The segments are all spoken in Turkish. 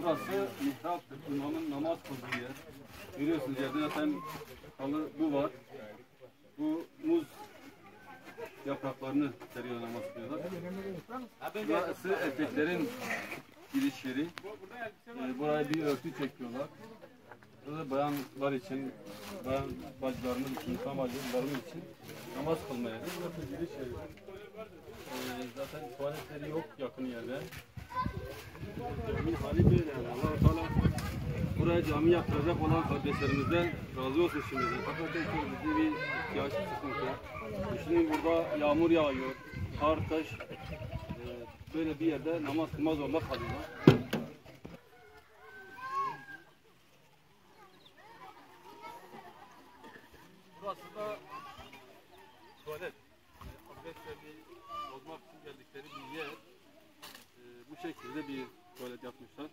mihraftır. İmamın namaz kıldığı yer. Görüyorsunuz yerde zaten halı bu var. Bu muz yapraklarını seriyor namaz kılıyorlar. Burası erkeklerin giriş yeri. Ee, buraya bir örtü çekiyorlar. Burada bayanlar için, bayan bacılarımız için, İslam bacılarımız için namaz kılmaya. Burası giriş yeri. Ee, zaten tuvaletleri yok yakın yerde. Cami hali yani. allah Teala buraya cami yaptıracak olan kardeşlerimizden razı olsun şimdi. Çok ciddi bir ihtiyaç sıkıntı. Şimdi burada yağmur yağıyor, kar, taş. Ee, böyle bir yerde namaz kılmaz zorunda kalıyorlar. Burası da tuvalet. Abdestlerini bozmak için geldikleri bir yer. Ee, bu şekilde bir tuvalet yapmışlar.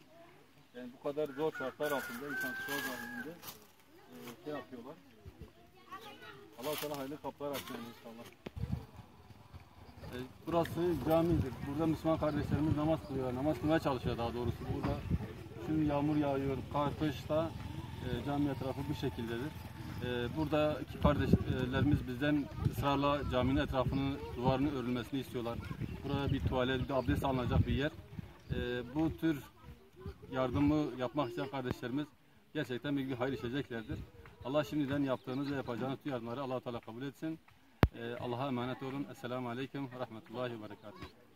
Yani bu kadar zor şartlar altında, insan zor halinde e, şey yapıyorlar. Allah Teala hayırlı kapılar açsın inşallah. E, burası camidir. Burada Müslüman kardeşlerimiz namaz kılıyorlar. Namaz kılmaya çalışıyor daha doğrusu. Burada şimdi yağmur yağıyor, kar, kışta e, cami etrafı bu şekildedir. E, buradaki kardeşlerimiz bizden ısrarla caminin etrafını, duvarını örülmesini istiyorlar. Burada bir tuvalet, bir abdest alınacak bir yer. E, bu tür yardımı yapmak isteyen kardeşlerimiz gerçekten büyük bir hayır işleyeceklerdir. Allah şimdiden yaptığınız ve yapacağınız tüm yardımları Allah Teala kabul etsin. Ee, Allah'a emanet olun. Esselamu Aleyküm Rahmetullahi ve Berekatuhu.